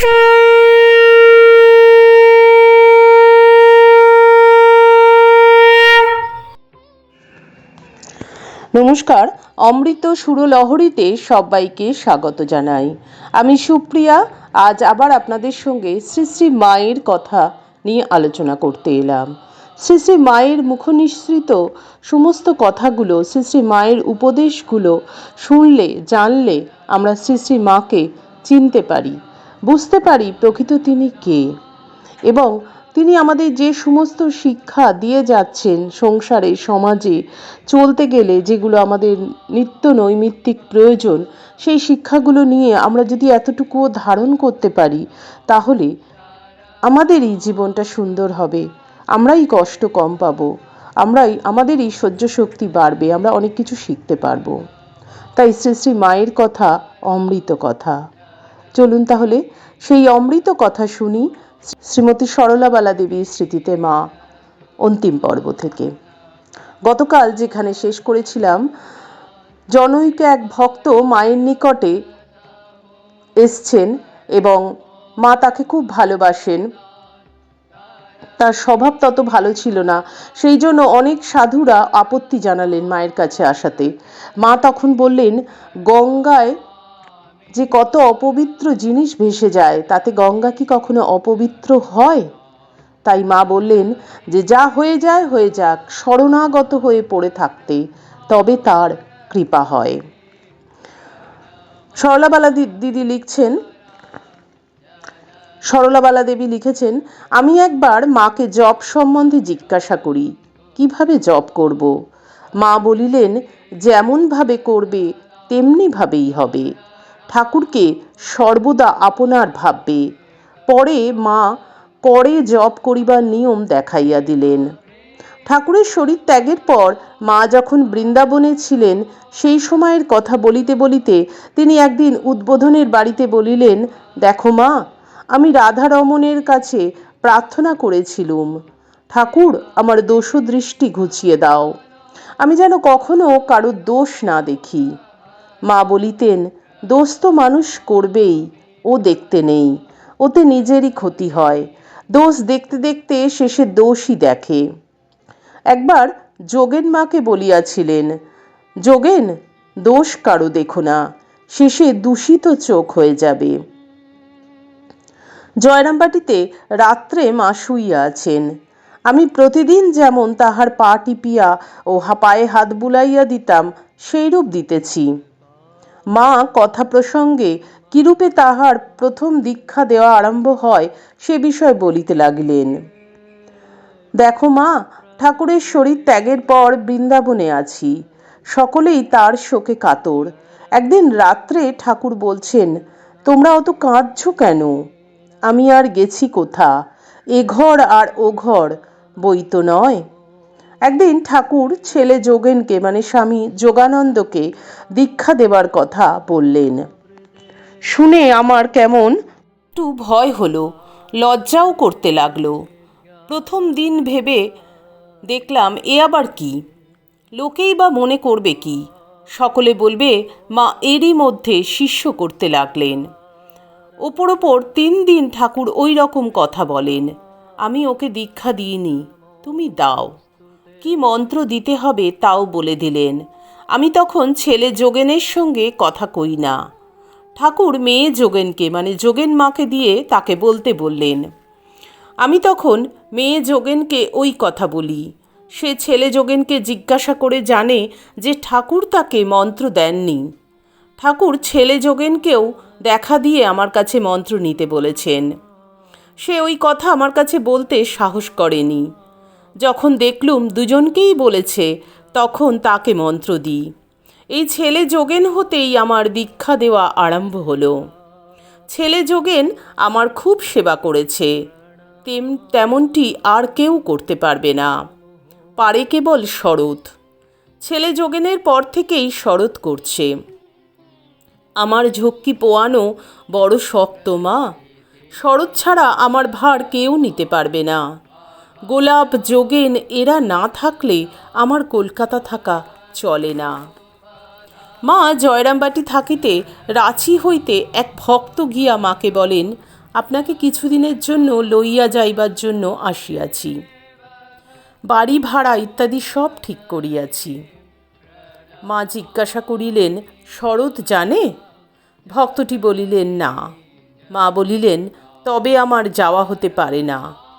নমস্কার, অমৃত সুরলহরীতে সবাইকে স্বাগত জানাই। আমি সুপ্রিয়া, আজ আবার আপনাদের সঙ্গে শ্রী শ্রী মায়ের কথা নিয়ে আলোচনা করতে এলাম। শ্রী শ্রী মায়ের মুখনিসৃত সমস্ত কথাগুলো, শ্রী শ্রী মায়ের উপদেশগুলো শুনলে, জানলে আমরা শ্রী শ্রী মাকে চিনতে পারি। বুঝতে পারি প্রকৃত তিনি কে। এবং তিনি আমাদের যে সমস্ত শিক্ষা দিয়ে যাচ্ছেন সংসারে, সমাজে, চলতে গেলে যেগুলো আমাদের নিত্য নৈমিত্তিক প্রয়োজন, সেই শিক্ষাগুলো নিয়ে আমরা যদি এতটুকুও ধারণ করতে পারি, তাহলে আমাদেরই জীবনটা সুন্দর হবে। আমরাই কষ্ট কম পাবো। আমরাই আমাদেরই সহ্য শক্তি বাড়বে। আমরা অনেক কিছু শিখতে পারব। তাই শ্রী শ্রী মায়ের কথা, অমৃত কথা। চলুন তাহলে সেই অমৃত কথা শুনি শ্রীমতী সরলাবালা দেবীর স্মৃতিতে মা অন্তিম পর্ব থেকে। গতকাল যেখানে শেষ করেছিলাম, জনৈক এক ভক্ত মায়ের নিকটে এসছেন এবং মা তাকে খুব ভালোবাসেন। তার স্বভাব তত ভালো ছিল না, সেই জন্য অনেক সাধুরা আপত্তি জানালেন মায়ের কাছে আসাতে। মা তখন বললেন, গঙ্গায় যে কত অপবিত্র জিনিস ভেসে যায়, তাতে গঙ্গা কি কখনো অপবিত্র হয়? তাই মা বললেন যে যা হয়ে যায়, হয়ে যাক, শরণাগত হয়ে পড়ে থাকতে, তবে তার কৃপা হয়। সরলাবালা দিদি লিখছেন, সরলাবালা দেবী লিখেছেন, আমি একবার মাকে জপ সম্বন্ধে জিজ্ঞাসা করি, কীভাবে জপ করব? মা বলিলেন, যেমনভাবে করবে, তেমনিভাবেই হবে। ঠাকুরকে সর্বদা আপনার ভাববে। পরে মা করে জপ করিবার নিয়ম দেখাইয়া দিলেন। ঠাকুরের শরীর ত্যাগের পর মা যখন বৃন্দাবনে ছিলেন, সেই সময়ের কথা বলিতে বলিতে তিনি একদিন উদ্বোধনের বাড়িতে বলিলেন, দেখো মা, আমি রাধারমণের কাছে প্রার্থনা করেছিলুম। ঠাকুর, আমার দোষদৃষ্টি ঘুচিয়ে দাও। আমি যেন কখনো কারোর দোষ না দেখি। মা বলিতেন দোষ তো মানুষ করবেই, ও দেখতে নেই, ওতে নিজেরই ক্ষতি হয়, দোষ দেখতে দেখতে শেষে দোষই দেখে। একবার যোগেন মাকে বলিয়াছিলেন, যোগেন, দোষ কারও দেখো না, শেষে দূষিত চোখ হয়ে যাবে। জয়রামবাটিতে রাত্রে মা শুইয়া আছেন। আমি প্রতিদিন যেমন তাহার পা টিপিয়া ও পায়ে হাত বুলাইয়া দিতাম, সেইরূপ দিতেছি। মা কথা প্রসঙ্গে কিরূপে তাহার প্রথম দীক্ষা দেওয়া আরম্ভ হয় সে বিষয় বলিতে লাগিলেন, দেখো মা, ঠাকুরের শরীর ত্যাগের পর বৃন্দাবনে আছি। সকলেই তার শোকে কাতর। একদিন রাত্রে ঠাকুর বলছেন, তোমরা অত কাঁদছ কেন? আমি আর গেছি কোথা? এ ঘর আর ও ঘর বই তো নয়। একদিন ঠাকুর ছেলে যোগেনকে মানে স্বামী যোগানন্দকে দীক্ষা দেবার কথা বললেন। শুনে আমার কেমন? একটু ভয় হলো, লজ্জাও করতে লাগল। প্রথম দিন ভেবে দেখলাম, এ আবার কি? লোকেই বা মনে করবে কি? সকলে বলবে, মা এরই মধ্যে শিষ্য করতে লাগলেন। ওপর ওপর তিন দিন ঠাকুর ওই রকম কথা বলেন। আমি ওকে দীক্ষা দিইনি, তুমি দাও। কি মন্ত্র দিতে হবে তাও বলে দিলেন। আমি তখন ছেলে যোগেনের সঙ্গে কথা কই না। ঠাকুর মেয়ে যোগেনকে মানে যোগেন মাকে দিয়ে তাকে বলতে বললেন। আমি তখন মেয়ে যোগেনকে ওই কথা বলি। সে ছেলে যোগেনকে জিজ্ঞাসা করে জানে যে ঠাকুর তাকে মন্ত্র দেননি। ঠাকুর ছেলে যোগেনকেও দেখা দিয়ে আমার কাছে মন্ত্র নিতে বলেছেন। সে ওই কথা আমার কাছে বলতে সাহস করেনি। যখন দেখলুম দুজনকেই বলেছে, তখন তাকে মন্ত্র দিই। এই ছেলে যোগেন হতেই আমার দীক্ষা দেওয়া আরম্ভ হলো। ছেলে যোগেন আমার খুব সেবা করেছে। তেম, তেমনটি আর কেউ করতে পারবে না। পারে কেবল শরৎ। ছেলে যোগেনের পর থেকেই শরৎ করছে। আমার ঝক্কি পোয়ানো বড় শক্ত মা, শরৎ ছাড়া আমার ভার কেউ নিতে পারবে না। গোলাপ যোগেন, এরা না থাকলে আমার কলকাতা থাকা চলে না। মা জয়রামবাটি থাকিতে রাঁচি হইতে এক ভক্ত গিয়া মাকে বলেন, আপনাকে কিছুদিনের জন্য লইয়া যাইবার জন্য আসিয়াছি। বাড়ি ভাড়া ইত্যাদি সব ঠিক করিয়াছি মা জিজ্ঞাসা করিলেন, শরৎ জানে ভক্তটি বলিলেন, না মা বলিলেন, তবে আমার যাওয়া হতে পারে না।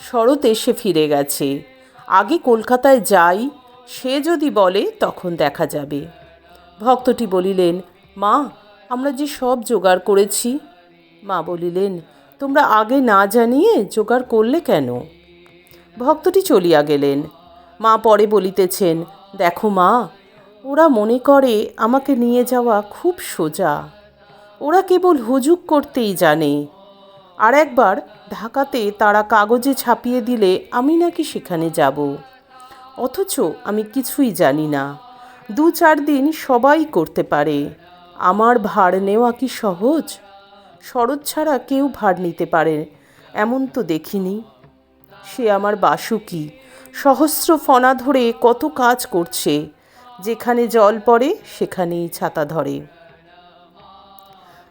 শরৎ এসে ফিরে গেছে। আগে কলকাতায় যাই, সে যদি বলে তখন দেখা যাবে। ভক্তটি বলিলেন, মা, আমরা যে সব জোগাড় করেছি। মা বলিলেন, তোমরা আগে না জানিয়ে জোগাড় করলে কেন? ভক্তটি চলিয়া গেলেন। মা পরে বলিতেছেন, দেখো মা, ওরা মনে করে আমাকে নিয়ে যাওয়া খুব সোজা। ওরা কেবল হুজুক করতেই জানে। আর একবার ঢাকাতে তারা কাগজে ছাপিয়ে দিলে আমি নাকি সেখানে যাব। অথচ আমি কিছুই জানি না। দু চার দিন সবাই করতে পারে। আমার ভার নেওয়া কি সহজ? শরৎ ছাড়া কেউ ভার নিতে পারে, এমন তো দেখিনি। সে আমার বাসুকি সহস্র ফনা ধরে কত কাজ করছে। যেখানে জল পড়ে, সেখানেই ছাতা ধরে।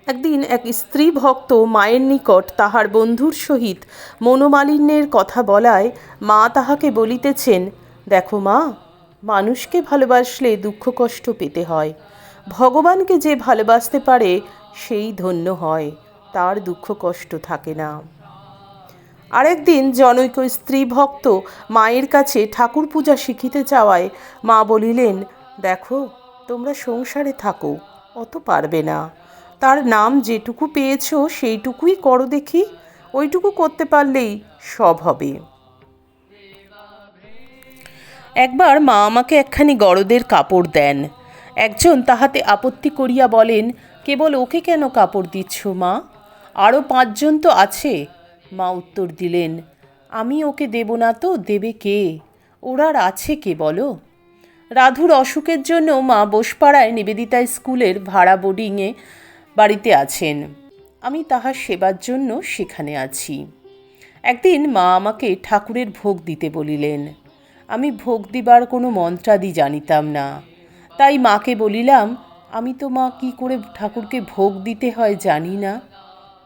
একদিন এক স্ত্রী ভক্ত মায়ের নিকট তাহার বন্ধুর সহিত মনোমালিন্যের কথা বলায় মা তাহাকে বলিতেছেন, দেখো মা, মানুষকে ভালোবাসলে দুঃখ কষ্ট পেতে হয়। ভগবানকে যে ভালোবাসতে পারে, সেই ধন্য হয়, তার দুঃখ কষ্ট থাকে না আরেকদিন জনৈক স্ত্রী ভক্ত মায়ের কাছে ঠাকুর পূজা শিখিতে যাওয়ায় মা বলিলেন, দেখো, তোমরা সংসারে থাকো, অত পারবে না। তার নাম যেটুকু পেয়েছ সেইটুকুই করো দেখি। ওইটুকু করতে পারলেই সব হবে। একবার মা আমাকে একখানি গরদের কাপড় দেন। একজন তাহাতে আপত্তি করিয়া বলেন, কেবল ওকে কেন কাপড় দিচ্ছ মা? আরও পাঁচজন তো আছে। মা উত্তর দিলেন, আমি ওকে দেব না তো, দেবে কে? ওরার আছে কে বলো? রাধুর অসুখের জন্য মা বোসপাড়ায় নিবেদিতা স্কুলের ভাড়া বোর্ডিংয়ে বাড়িতে আছেন। আমি তাহার সেবার জন্য সেখানে আছি। একদিন মা আমাকে ঠাকুরের ভোগ দিতে বলিলেন। আমি ভোগ দিবার কোনো মন্ত্রাদি জানিতাম না। তাই মাকে বলিলাম, আমি তো মা কি করে ঠাকুরকে ভোগ দিতে হয় জানি না?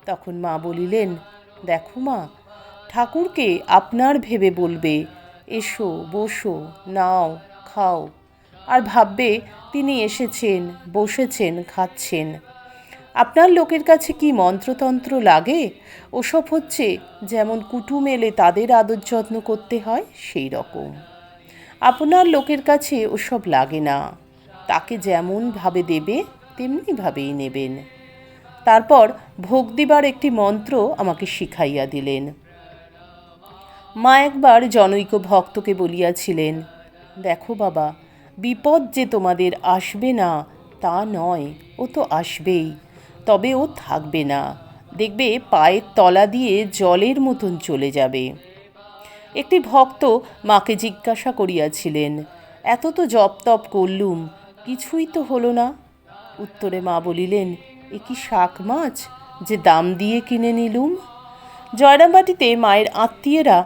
তখন মা বলিলেন, দেখো মা, ঠাকুরকে আপনার ভেবে বলবে, এসো, বসো, নাও, খাও আর ভাববে, তিনি এসেছেন, বসেছেন, খাচ্ছেন আপনার লোকের কাছে কি মন্ত্রতন্ত্র লাগে? ওসব হচ্ছে যেমন কুটুম এলে তাদের আদর যত্ন করতে হয়, সেই রকম। আপনার লোকের কাছে ওসব লাগে না। তাকে যেমনভাবে দেবে তেমনিভাবেই নেবেন। তারপর ভোগ দিবার একটি মন্ত্র আমাকে শিখাইয়া দিলেন। মা একবার জনৈক ভক্তকে বলিয়াছিলেন, দেখো বাবা, বিপদ যে তোমাদের আসবে না, তা নয়, ও তো আসবেই। তবে ও থাকবে না। দেখবে পায়ের তলা দিয়ে জলের মতন চলে যাবে। একটি ভক্ত মাকে জিজ্ঞাসা করিয়াছিলেন, এত তো জপ তপ করলুম, কিছুই তো হলো না? উত্তরে মা বলিলেন, এ কি শাক মাছ যে দাম দিয়ে কিনে নিলুম? জয়রামবাটিতে মায়ের আত্মীয়রা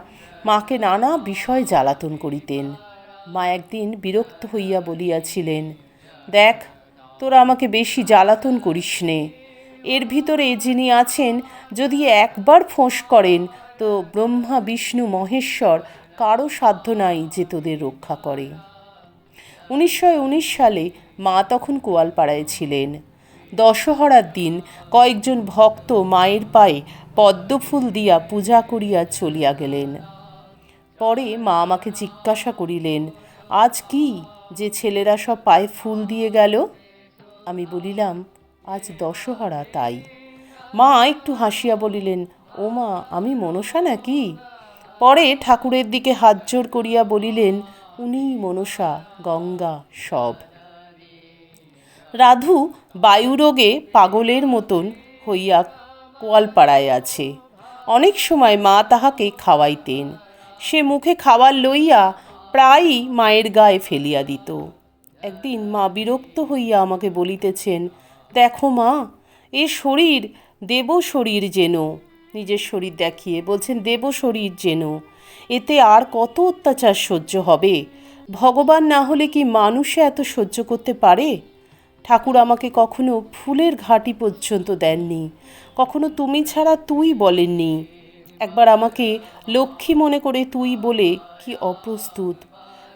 মাকে নানা বিষয় জ্বালাতন করিতেন। মা একদিন বিরক্ত হইয়া বলিয়াছিলেন, দেখ, তোরা আমাকে বেশি জ্বালাতন করিস নে। এর ভিতরে যিনি আছেন, যদি একবার ফোঁস করেন, তো ব্রহ্মা, বিষ্ণু, মহেশ্বর কারও সাধ্য নাই যে তোদের রক্ষা করে। উনিশশো উনিশ সালে মা তখন কোয়ালপাড়ায় ছিলেন। দশহরার দিন কয়েকজন ভক্ত মায়ের পায়ে পদ্মফুল দিয়া পূজা করিয়া চলিয়া গেলেন। পরে মা আমাকে জিজ্ঞাসা করিলেন, আজ কি যে ছেলেরা সব পায়ে ফুল দিয়ে গেল? আমি বলিলাম আজ দশহরা তাই। মা একটু হাসিয়া বলিলেন ও মা আমি মনসা নাকি? পরে ঠাকুরের দিকে হাত জোর করিয়া বলিলেন উনিই মনসা, গঙ্গা, সব। রাধু বায়ুরোগে পাগলের মতন হইয়া কোয়ালপাড়ায় আছে। অনেক সময় মা তাহাকে খাওয়াইতেন। সে মুখে খাবার লইয়া প্রায়ই মায়ের গায়ে ফেলিয়া দিত। একদিন মা বিরক্ত হইয়া আমাকে বলিতেছেন দেখো মা, এ শরীর দেব শরীর যেন। নিজের শরীর দেখিয়ে বলছেন, দেব শরীর যেন। এতে আর কত অত্যাচার সহ্য হবে? ভগবান না হলে কি মানুষে এত সহ্য করতে পারে? ঠাকুর আমাকে কখনো ফুলের ঘাটি পর্যন্ত দেননি। কখনো তুমি ছাড়া তুই বলেননি। একবার আমাকে লক্ষ্মী মনে করে তুই বলে কি অপ্রস্তুত।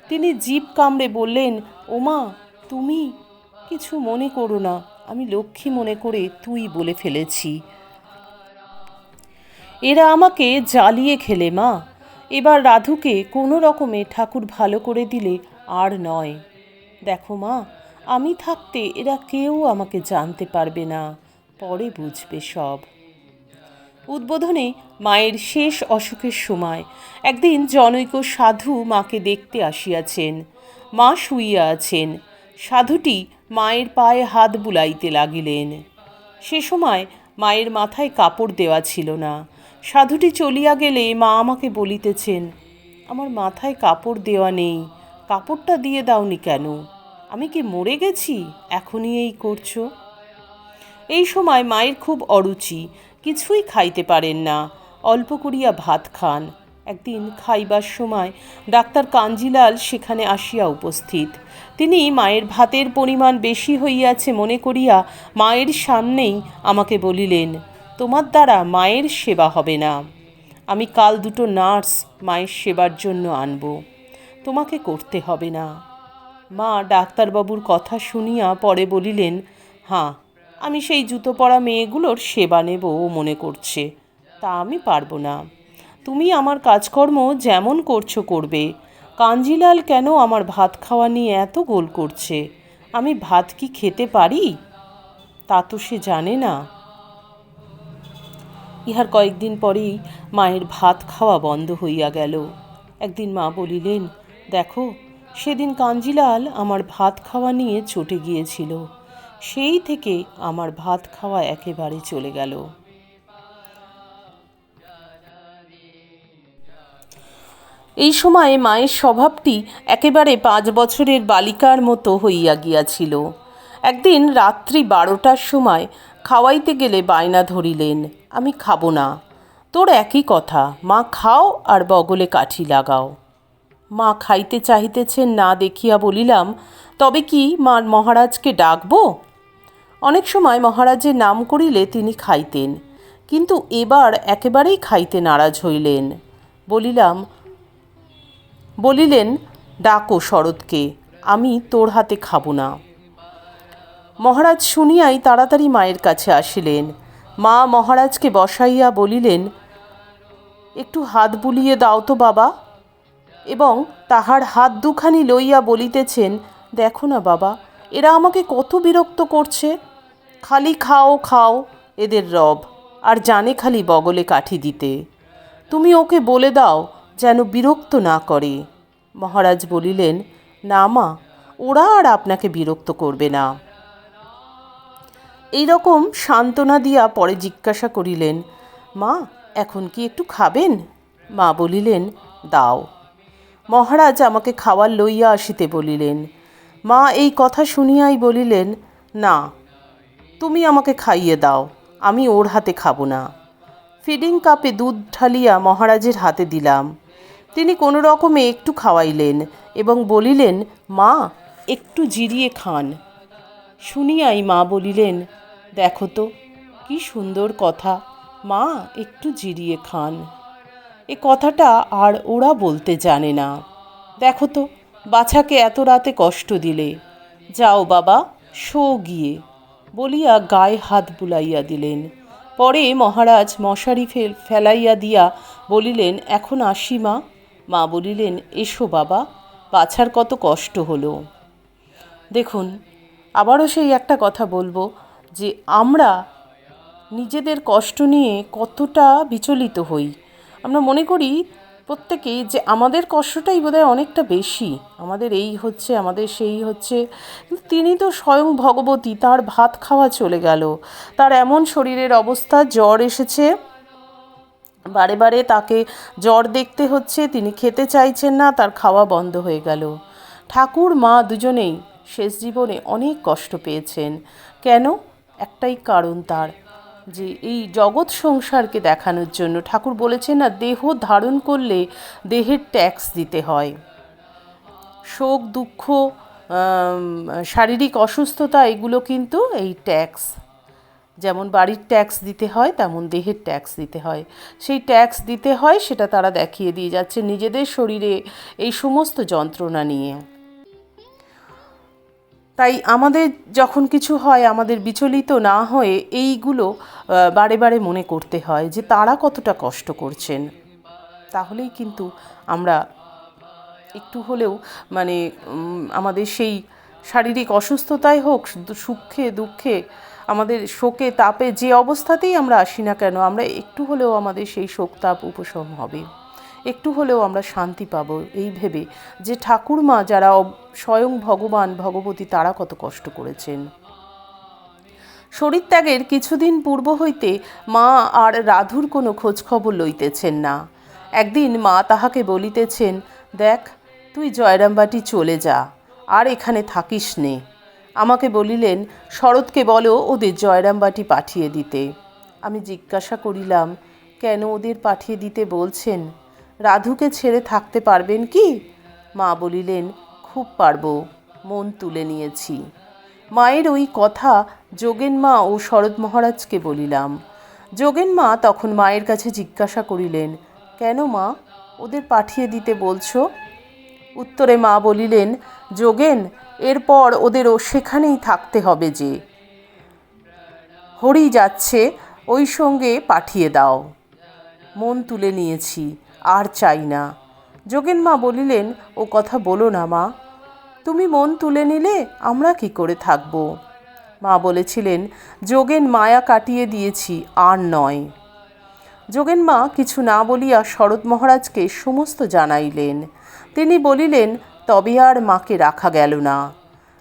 তিনি জীব কামড়ে বললেন, ওমা, তুমি কিছু মনে করো না। আমি লক্ষ্মী মনে করে তুই বলে ফেলেছি। এরা আমাকে জ্বালিয়ে খেলে, মা। এবার রাধুকে কোনো রকমে ঠাকুর ভালো করে দিলে আর নয়। দেখো, মা, আমি থাকতে এরা কেউ আমাকে জানতে পারবে না। পরে বুঝবে সব। উদ্বোধনে মায়ের শেষ অসুখের সময় একদিন জনৈক সাধু মাকে দেখতে আসিয়াছেন। মা শুইয়া আছেন। সাধুটি মায়ের পায়ে হাত বুলাইতে লাগিলেন। সে সময় মায়ের মাথায় কাপড় দেওয়া ছিল না। সাধুটি চলিয়া গেলে মা আমাকে বলিতেছেন, আমার মাথায় কাপড় দেওয়া নেই, কাপড়টা দিয়ে দাওনি কেন? আমি কি মরে গেছি? এখনই এই করছ? এই সময় মায়ের খুব অরুচি, কিছুই খাইতে পারেন না। অল্প করিয়া ভাত খান। একদিন খাইবার সময় ডাক্তার কাঞ্জিলাল সেখানে আসিয়া উপস্থিত। তিনি মায়ের ভাতের পরিমাণ বেশি হইয়াছে মনে করিয়া মায়ের সামনেই আমাকে বলিলেন, তোমার দ্বারা মায়ের সেবা হবে না। আমি কাল দুটো নার্স মায়ের সেবার জন্য আনব। তোমাকে করতে হবে না। মা ডাক্তারবাবুর কথা শুনিয়া পরে বলিলেন হাঁ আমি সেই জুতো পরা মেয়েগুলোর সেবা নেব মনে করছে। তা আমি পারব না। তুমি আমার কাজকর্ম যেমন করছ করবে কাঞ্জিলাল কেন আমার ভাত খাওয়া নিয়ে এত গোল করছে? আমি ভাত কি খেতে পারি? তা তো সে জানে না। ইহার কয়েকদিন পরেই মায়ের ভাত খাওয়া বন্ধ হইয়া গেল। একদিন মা বলিলেন, দেখো, সেদিন কাঞ্জিলাল আমার ভাত খাওয়া নিয়ে চটে গিয়েছিল। সেই থেকে আমার ভাত খাওয়া একেবারে চলে গেল। এই সময়ে মায়ের স্বভাবটি একেবারে পাঁচ বছরের বালিকার মতো হইয়া গিয়াছিল। একদিন রাত্রি বারোটার সময় খাওয়াইতে গেলে বায়না ধরিলেন, আমি খাব না। তোর একই কথা, মা খাও আর বগলে কাঠি লাগাও মা খাইতে চাহিতেছেন না দেখিয়া বলিলাম, তবে কি মা মহারাজকে ডাকবো অনেক সময় মহারাজের নাম করিলে তিনি খাইতেন, কিন্তু এবার একেবারেই খাইতে নারাজ হইলেন। বলিলাম বলিলেন, ডাকো শরৎকে, আমি তোর হাতে খাব না। মহারাজ শুনিয়াই তাড়াতাড়ি মায়ের কাছে আসিলেন। মা মহারাজকে বসাইয়া বলিলেন, একটু হাত বুলিয়ে দাও তো বাবা। এবং তাহার হাত দুখানি লইয়া বলিতেছেন, দেখো না বাবা, এরা আমাকে কত বিরক্ত করছে। খালি খাও খাও, এদের রব, আর জানে খালি বগলে কাঠি দিতে। তুমি ওকে বলে দাও যেন বিরক্ত না করে। মহারাজ বলিলেন, না মা, ওরা আর আপনাকে বিরক্ত করবে না। এই রকম সান্ত্বনা দিয়া পরে জিজ্ঞাসা করিলেন, মা, এখন কি একটু খাবেন? মা বলিলেন, দাও। মহারাজ আমাকে খাওয়ার লইয়া আসিতে বলিলেন। মা এই কথা শুনিয়াই বলিলেন, না, তুমি আমাকে খাইয়ে দাও, আমি ওর হাতে খাব না। ফিডিং কাপে দুধ ঢালিয়া মহারাজের হাতে দিলাম। তিনি কোনো রকমে একটু খাওয়াইলেন এবং বলিলেন, মা, একটু জিরিয়ে খান। শুনিয়াই মা বলিলেন, দেখো তো, কি সুন্দর কথা। মা, একটু জিরিয়ে খান। এ কথাটা আর ওরা বলতে জানে না। দেখো তো, বাছাকে এত রাতে কষ্ট দিলে। যাও বাবা, শো গিয়ে। বলিয়া গায়ে হাত বুলাইয়া দিলেন। পরে মহারাজ মশারি ফেল, ফেলাইয়া দিয়া বলিলেন, এখন আসি মা। মা বলিলেন, এসো বাবা, বাছার কত কষ্ট হলো। দেখুন, আবারও সেই একটা কথা বলব যে আমরা নিজেদের কষ্ট নিয়ে কতটা বিচলিত হই। আমরা মনে করি প্রত্যেকেই যে আমাদের কষ্টটাই বোধহয় অনেকটা বেশি, আমাদের এই হচ্ছে, আমাদের সেই হচ্ছে তিনি তো স্বয়ং ভগবতী, তার ভাত খাওয়া চলে গেল, তার এমন শরীরের অবস্থা, জ্বর এসেছে বারে বারে তাকে জ্বর দেখতে হচ্ছে, তিনি খেতে চাইছেন না, তার খাওয়া বন্ধ হয়ে গেল। ঠাকুর, মা দুজনেই শেষ জীবনে অনেক কষ্ট পেয়েছেন। কেন? একটাই কারণ তার, যে এই জগৎ সংসারকে দেখানোর জন্য। ঠাকুর বলেছেন না দেহ ধারণ করলে দেহের ট্যাক্স দিতে হয়। শোক, দুঃখ শারীরিক অসুস্থতা, এগুলো কিন্তু এই ট্যাক্স। যেমন বাড়ির ট্যাক্স দিতে হয়, তেমন দেহের ট্যাক্স দিতে হয়। সেই ট্যাক্স দিতে হয়, সেটা তারা দেখিয়ে দিয়ে যাচ্ছে নিজেদের শরীরে এই সমস্ত যন্ত্রণা নিয়ে। তাই আমাদের যখন কিছু হয়, আমাদের বিচলিত না হয়ে এইগুলো বারে বারে মনে করতে হয় যে তারা কতটা কষ্ট করছেন। তাহলেই কিন্তু আমরা একটু হলেও মানে আমাদের সেই শারীরিক অসুস্থতাই হোক, সুখে, দুঃখে আমাদের শোকে তাপে যে অবস্থাতেই আমরা আসি না কেন, আমরা একটু হলেও আমাদের সেই শোক তাপ উপশম হবে। একটু হলেও আমরা শান্তি পাবো, এই ভেবে যে ঠাকুরমা যারা স্বয়ং ভগবান, ভগবতী তারা কত কষ্ট করেছেন। শরীরত্যাগের কিছুদিন পূর্ব হইতে মা আর রাধুর কোনো খোঁজখবর লইতেছেন না। একদিন মা তাহাকে বলিতেছেন, দেখ, তুই জয়রামবাটি চলে যা, আর এখানে থাকিস নে। আমাকে বলিলেন, শরৎকে বলো ওদের জয়রামবাটি পাঠিয়ে দিতে। আমি জিজ্ঞাসা করিলাম, কেন ওদের পাঠিয়ে দিতে বলছেন? রাধুকে ছেড়ে থাকতে পারবেন কি? মা বলিলেন, খুব পারব, মন তুলে নিয়েছি। মায়ের ওই কথা যোগেন মা ও শরৎ মহারাজকে বলিলাম। যোগেন মা তখন মায়ের কাছে জিজ্ঞাসা করিলেন, কেন মা, ওদের পাঠিয়ে দিতে বলছো? উত্তরে মা বলিলেন, যোগেন এরপর ওদেরও সেখানেই থাকতে হবে যে। হরি যাচ্ছে, ওই সঙ্গে পাঠিয়ে দাও। মন তুলে নিয়েছি, আর চাই না। যোগেন মা বলিলেন, ও কথা বলো না মা। তুমি মন তুলে নিলে আমরা কি করে থাকব? মা বলেছিলেন, যোগেন মায়া কাটিয়ে দিয়েছি, আর নয়। যোগেন মা কিছু না বলিয়া শরৎ মহারাজকে সমস্ত জানাইলেন। তিনি বলিলেন তবে আর মাকে রাখা গেল না।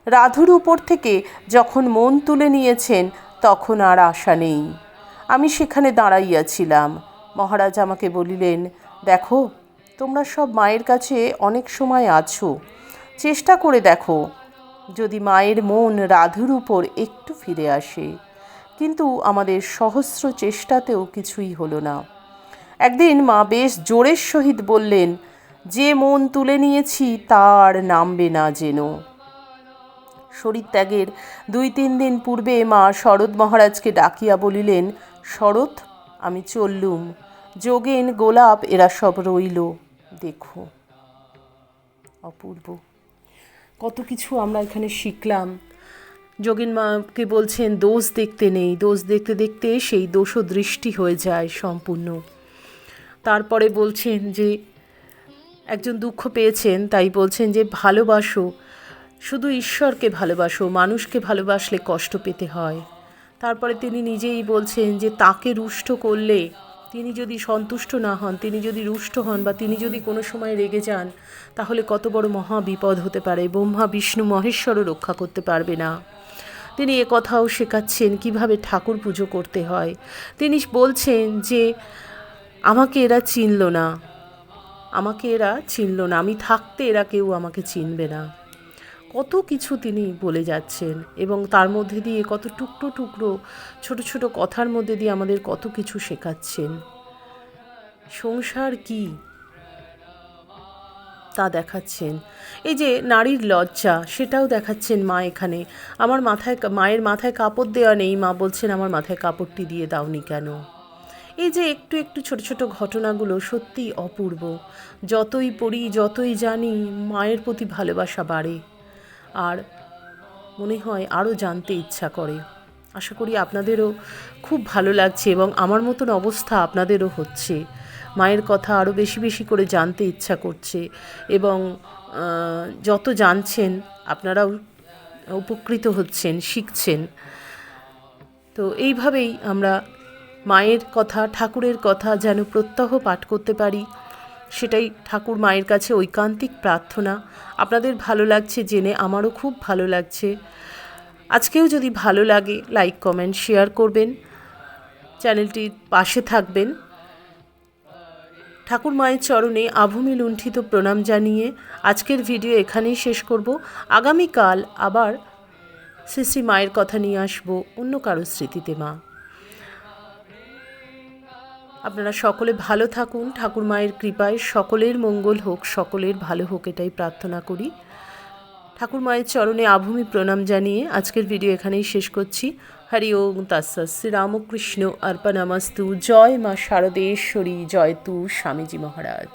রাধুর উপর থেকে যখন মন তুলে নিয়েছেন, তখন আর আশা নেই। আমি সেখানে দাঁড়াইয়াছিলাম। মহারাজ আমাকে বলিলেন, দেখো, তোমরা সব মায়ের কাছে অনেক সময় আছো। চেষ্টা করে দেখো, যদি মায়ের মন রাধুর উপর একটু ফিরে আসে। কিন্তু আমাদের সহস্র চেষ্টাতেও কিছুই হলো না। একদিন মা বেশ জোরের সহিত বললেন যে মন তুলে নিয়েছি তার নামবে না যেন। শরীরত্যাগের দুই তিন দিন পূর্বে মা শরৎ মহারাজকে ডাকিয়া বলিলেন, শরৎ, আমি চললুম। যোগেন, গোলাপ, এরা সব রইল। দেখো। অপূর্ব। কত কিছু আমরা এখানে শিখলাম। যোগেন মাকে বলছেন, দোষ দেখতে নেই। দোষ দেখতে দেখতে সেই দোষও দৃষ্টি হয়ে যায় সম্পূর্ণ। তারপরে বলছেন যে একজন দুঃখ পেয়েছেন, তাই বলছেন যে ভালোবাসো, শুধু ঈশ্বরকে ভালোবাসো, মানুষকে ভালোবাসলে কষ্ট পেতে হয়। তারপরে তিনি নিজেই বলছেন যে তাকে রুষ্ট করলে তিনি যদি সন্তুষ্ট না হন, তিনি যদি রুষ্ট হন বা তিনি যদি কোনো সময় রেগে যান, তাহলে কত বড় মহা বিপদ হতে পারে, ব্রহ্মা, বিষ্ণু, মহেশ্বরও রক্ষা করতে পারবে না। তিনি এ কথাও শেখাচ্ছেন কীভাবে ঠাকুর পুজো করতে হয়। তিনি বলছেন যে, আমাকে এরা চিনল না। আমাকে এরা চিনল না। আমি থাকতে এরা কেউ আমাকে চিনবে না। কত কিছু তিনি বলে যাচ্ছেন এবং তার মধ্যে দিয়ে কত টুকরো টুকরো, ছোট ছোট কথার মধ্যে দিয়ে আমাদের কত কিছু শেখাচ্ছেন। সংসার কি তা দেখাচ্ছেন। এই যে নারীর লজ্জা, সেটাও দেখাচ্ছেন মা এখানে। আমার মাথায়, মায়ের মাথায় কাপড় দেওয়া নেই, মা বলছেন, আমার মাথায় কাপড়টি দিয়ে দাওনি কেন? এই যে একটু একটু ছোট ছোট ঘটনাগুলো সত্যিই অপূর্ব। যতই পড়ি, যতই জানি, মায়ের প্রতি ভালোবাসা বাড়ে। আর মনে হয় আরও জানতে ইচ্ছা করে। আশা করি আপনাদেরও খুব ভালো লাগছে এবং আমার মতন অবস্থা আপনাদেরও হচ্ছে। মায়ের কথা আরও বেশি বেশি করে জানতে ইচ্ছা করছে এবং যত জানছেন, আপনারাও উপকৃত হচ্ছেন, শিখছেন। তো এইভাবেই আমরা মায়ের কথা, ঠাকুরের কথা যেন প্রত্যহ পাঠ করতে পারি। সেটাই ঠাকুর মায়ের কাছে ঐকান্তিক প্রার্থনা। আপনাদের ভালো লাগছে জেনে আমারও খুব ভালো লাগছে। আজকেও যদি ভালো লাগে, লাইক, কমেন্ট, শেয়ার করবেন। চ্যানেলটির পাশে থাকবেন। ঠাকুর মায়ের চরণে আভূমি লুণ্ঠিত প্রণাম জানিয়ে আজকের ভিডিও এখানেই শেষ করব। আগামীকাল আবার শ্রী শ্রী মায়ের কথা নিয়ে আসব অন্য কারও স্মৃতিতে মা। আপনারা সকলে ভালো থাকুন, ঠাকুর মায়ের কৃপায় সকলের মঙ্গল হোক, সকলের ভালো হোক এটাই প্রার্থনা করি। ঠাকুর মায়ের চরণে আভূমি প্রণাম জানিয়ে আজকের ভিডিও এখানেই শেষ করছি। হরি ওম তাস্সা শ্রীরামকৃষ্ণ অর্পণামাস্তু। জয় মা শারদেশ্বরী, জয় তু স্বামীজি মহারাজ।